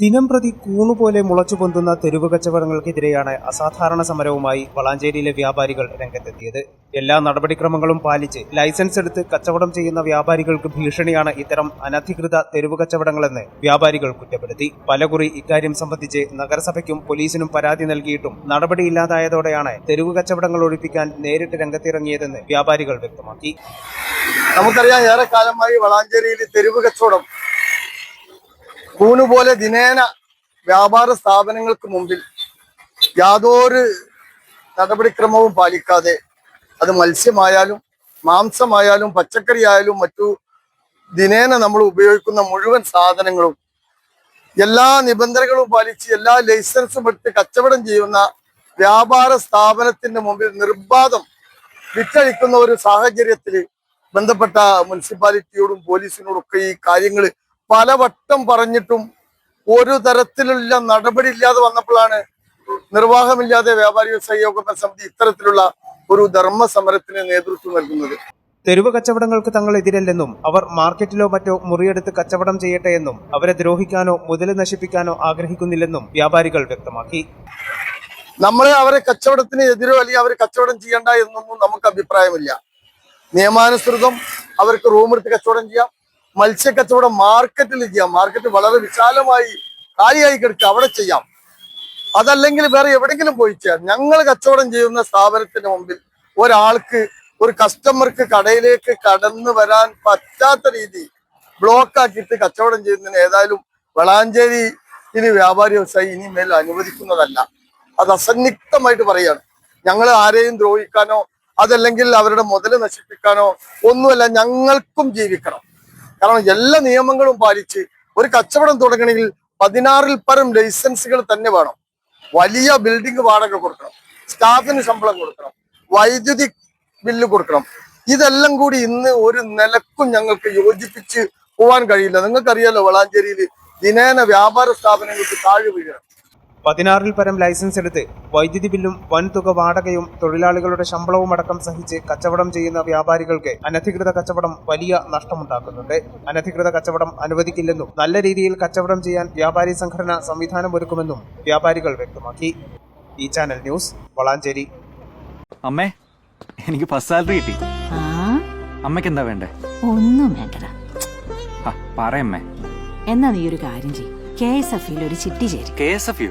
ദിനം പ്രതി കൂണുപോലെ മുളച്ചു പൊന്തുന്ന തെരുവ് കച്ചവടങ്ങൾക്കെതിരെയാണ് അസാധാരണ സമരവുമായി വളാഞ്ചേരിയിലെ വ്യാപാരികൾ രംഗത്തെത്തിയത്. എല്ലാ നടപടിക്രമങ്ങളും പാലിച്ച് ലൈസൻസ് എടുത്ത് കച്ചവടം ചെയ്യുന്ന വ്യാപാരികൾക്ക് ഭീഷണിയാണ് ഇത്തരം അനധികൃത തെരുവ് കച്ചവടങ്ങളെന്ന് വ്യാപാരികൾ കുറ്റപ്പെടുത്തി. പലകുറി ഇക്കാര്യം സംബന്ധിച്ച് നഗരസഭയ്ക്കും പോലീസിനും പരാതി നൽകിയിട്ടും നടപടിയില്ലാതായതോടെയാണ് തെരുവ് കച്ചവടങ്ങൾ ഒഴിപ്പിക്കാൻ നേരിട്ട് രംഗത്തിറങ്ങിയതെന്ന് വ്യാപാരികൾ വ്യക്തമാക്കി. നമുക്കറിയാം ഏറെക്കാലമായി വളാഞ്ചേരിയിൽ തെരുവ് കച്ചവടം കൂണുപോലെ ദിനേന വ്യാപാര സ്ഥാപനങ്ങൾക്ക് മുമ്പിൽ യാതൊരു നടപടിക്രമവും പാലിക്കാതെ അത് മത്സ്യമായാലും മാംസമായാലും പച്ചക്കറി ആയാലും മറ്റു ദിനേന നമ്മൾ ഉപയോഗിക്കുന്ന മുഴുവൻ സാധനങ്ങളും എല്ലാ നിബന്ധനകളും പാലിച്ച് എല്ലാ ലൈസൻസും എടുത്ത് കച്ചവടം ചെയ്യുന്ന വ്യാപാര സ്ഥാപനത്തിന്റെ മുമ്പിൽ നിർബാധം വിറ്റഴിക്കുന്ന ഒരു സാഹചര്യത്തിൽ ബന്ധപ്പെട്ട മുനിസിപ്പാലിറ്റിയോടും പോലീസിനോടും ഒക്കെ ഈ കാര്യങ്ങൾ പലവട്ടം പറഞ്ഞിട്ടും ഒരു തരത്തിലുള്ള നടപടി ഇല്ലാതെ വന്നപ്പോഴാണ് നിർവാഹമില്ലാതെ വ്യാപാരി വ്യവസായ യോഗം സമിതി ഇത്തരത്തിലുള്ള ഒരു ധർമ്മ സമരത്തിന് നേതൃത്വം നൽകുന്നത്. തെരുവ് കച്ചവടങ്ങൾക്ക് തങ്ങൾ എതിരല്ലെന്നും അവർ മാർക്കറ്റിലോ മറ്റോ മുറിയെടുത്ത് കച്ചവടം ചെയ്യട്ടെ എന്നും അവരെ ദ്രോഹിക്കാനോ മുതൽ നശിപ്പിക്കാനോ ആഗ്രഹിക്കുന്നില്ലെന്നും വ്യാപാരികൾ വ്യക്തമാക്കി. നമ്മളെ അവരെ കച്ചവടത്തിന് എതിരോ അല്ലെങ്കിൽ അവർ കച്ചവടം ചെയ്യണ്ട എന്നൊന്നും നമുക്ക് അഭിപ്രായമില്ല. നിയമാനുസൃതം അവർക്ക് റൂമെടുത്ത് കച്ചവടം ചെയ്യാം. മത്സ്യ കച്ചവടം മാർക്കറ്റിൽ ചെയ്യാം. മാർക്കറ്റ് വളരെ വിശാലമായി കാലിയായി കിടക്കുക. അവിടെ ചെയ്യാം. അതല്ലെങ്കിൽ വേറെ എവിടെങ്കിലും പോയി ചെയ്യാം. ഞങ്ങൾ കച്ചവടം ചെയ്യുന്ന സ്ഥാപനത്തിന് മുമ്പിൽ ഒരാൾക്ക് ഒരു കസ്റ്റമർക്ക് കടയിലേക്ക് കടന്നു വരാൻ പറ്റാത്ത രീതി ബ്ലോക്ക് ആക്കിയിട്ട് കച്ചവടം ചെയ്യുന്നതിന് ഏതായാലും വളാഞ്ചേരി ഇനി വ്യാപാരി വ്യവസായി ഇനി മേൽ അനുവദിക്കുന്നതല്ല. അത് അസന്നിഗ്ധമായിട്ട് പറയാണ് ഞങ്ങൾ ആരെയും ദ്രോഹിക്കാനോ അതല്ലെങ്കിൽ അവരുടെ മുതൽ നശിപ്പിക്കാനോ ഒന്നുമല്ല ഞങ്ങൾക്കും ജീവിക്കണം. കാരണം എല്ലാ നിയമങ്ങളും പാലിച്ച് ഒരു കച്ചവടം തുടങ്ങണമെങ്കിൽ പതിനാറിൽ പരം ലൈസൻസുകൾ തന്നെ വേണം. വലിയ ബിൽഡിംഗ് വാടക കൊടുക്കണം. സ്റ്റാഫിന് ശമ്പളം കൊടുക്കണം. വൈദ്യുതി ബില്ല് കൊടുക്കണം. ഇതെല്ലാം കൂടി ഇന്ന് ഒരു നിലക്കും ഞങ്ങൾക്ക് യോജിപ്പിച്ച് പോവാൻ കഴിയില്ല. നിങ്ങൾക്കറിയാലോ വളാഞ്ചേരിയിൽ ദിനേന വ്യാപാര സ്ഥാപനങ്ങൾക്ക് താഴെ വീഴണം പതിനാറിൽ പരം ലൈസൻസ് എടുത്ത് വൈദ്യുതി ബില്ലും വൻതുക വാടകയും തൊഴിലാളികളുടെ ശമ്പളവും അടക്കം സഹിച്ച് കച്ചവടം ചെയ്യുന്ന വ്യാപാരികൾക്ക് അനധികൃത കച്ചവടം വലിയ നഷ്ടമുണ്ടാക്കുന്നുണ്ട്. അനധികൃത കച്ചവടം അനുവദിക്കില്ലെന്നും നല്ല രീതിയിൽ കച്ചവടം ചെയ്യാൻ വ്യാപാരി സംഘടന സംവിധാനം ഒരുക്കുമെന്നും വ്യാപാരികൾ വ്യക്തമാക്കി. ഈ ചാനൽ ന്യൂസ് വളാഞ്ചേരി. അമ്മേ എനിക്ക് ഫസ്റ്റ് സാലറി കിട്ടി. ആ? അമ്മയ്ക്ക് എന്താ വേണ്ടേ? ഒന്നും വേണ്ടടാ. ആ പറയമ്മേ എന്നാ നീ ഒരു കാര്യം ചെയ്യും. കെ എസ് എഫ് ഒരു ചിട്ടി ചേരും. K S F U?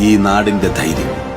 ഈ നാടിന്റെ ധൈര്യം.